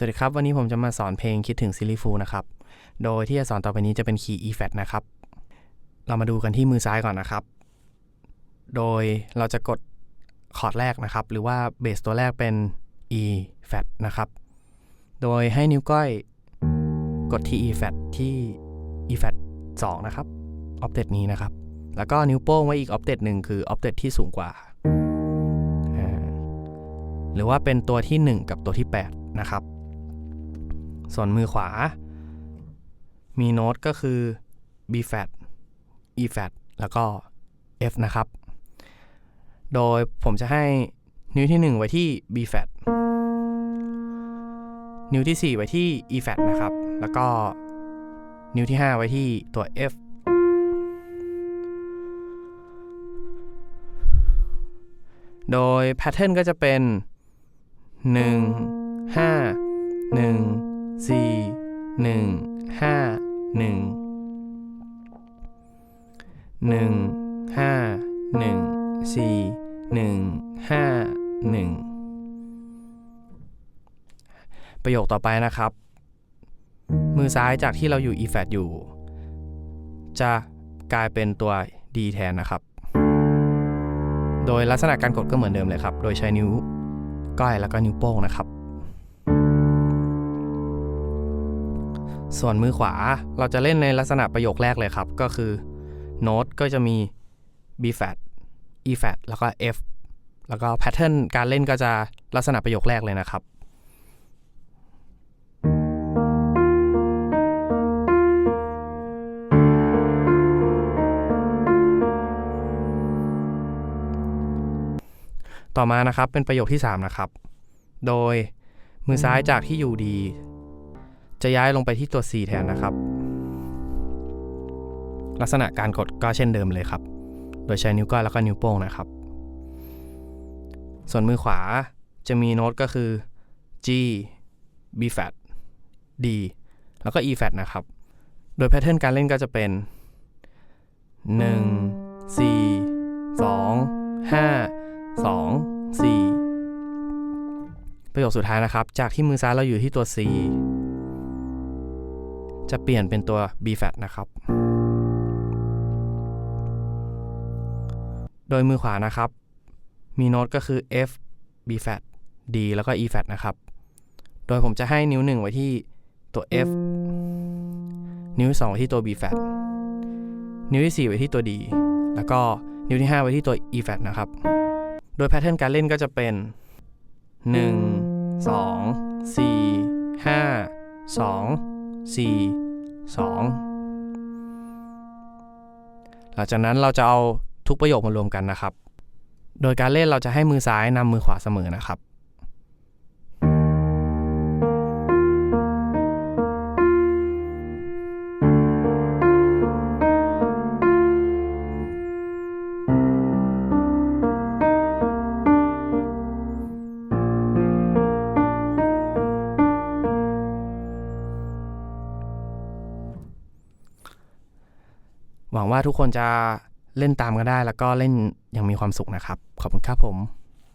สวัสดีครับ วันนี้ผมจะมาสอนเพลงคิดถึงซิลิฟูนะครับ โดยที่จะสอนต่อไปนี้จะเป็นคีย์ E flat นะครับ เรามาดูกันที่มือซ้ายก่อนนะครับ โดยเราจะกดคอร์ดแรกนะครับ หรือว่าเบสตัวแรกเป็น E flat นะครับ โดยให้นิ้วก้อยกดที่ E flat ที่ E flat 2 นะครับออ t เ t นี้นะครับ แล้วก็นิ้วโป้งไว้อีกออ t เ t หนึ่งคือออ t เ t ที่สูงกว่าอ่า หรือว่าเป็นตัวที่ 1 กับตัวที่ 8 นะครับ ส่วนมือขวา มีโน้ตก็คือ B flat E flat แล้วก็ F นะครับ โดยผมจะให้นิ้วที่ 1 ไว้ที่ B flat นิ้วที่ 4 ไว้ที่ E flat นะครับ แล้วก็นิ้วที่ 5 ไว้ที่ตัว F โดยแพทเทิร์นก็จะเป็น 1 5 1 4 1 5 1 1 5 1 4 1 5 1 ประโยคต่อไปนะครับ มือซ้ายจากที่เราอยู่ E flat อยู่ จะกลายเป็นตัว D แทนนะครับ โดยลักษณะการกดก็เหมือนเดิมเลยครับ โดยใช้นิ้วก้อยแล้วก็นิ้วโป้งนะครับ ส่วนมือขวาเราจะเล่นในลักษณะประโยคแรกเลยครับ ก็คือโน้ตก็จะมี B flat E flat แล้วก็ F แล้วก็แพทเทิร์นการเล่นก็จะลักษณะประโยคแรกเลยนะครับต่อมานะครับเป็นประโยคที่ 3 นะครับ โดยมือซ้ายจากที่อยู่ดี จะย้ายลงไปที่ตัว C แทนนะครับ ลักษณะการกดก็เช่นเดิมเลยครับ โดยใช้นิ้วก้อยแล้วก็นิ้วโป้งนะครับ ส่วนมือขวาจะมีโน้ตก็คือ G B flat D แล้วก็ E flat นะครับ โดยแพทเทิร์นการเล่นก็จะเป็น 1 4 2 5 2 4 ประโยคสุดท้ายนะครับ จากที่มือซ้ายเราอยู่ที่ตัว C จะเปลี่ยนเป็นตัว B flat นะครับ โดยมือขวานะครับ มีโน้ตก็คือ F B flat D แล้วก็ E flat นะครับ โดยผมจะให้นิ้ว1ไว้ที่ตัว F นิ้ว2ไว้ที่ตัว B flat นิ้วที่4ไว้ที่ตัว D แล้วก็นิ้วที่ 5 ไว้ที่ตัว E flat นะครับ โดยแพทเทิร์นการเล่นก็จะเป็น 1 2 4 5 2 4 2 หลังจากนั้นเราจะเอาทุกประโยคมารวมกันนะครับ โดยการเล่นเราจะให้มือซ้ายนำมือขวาเสมอนะครับ หวังว่าทุกคนจะเล่นตามกันได้ แล้วก็เล่นอย่างมีความสุขนะครับ ขอบคุณครับผม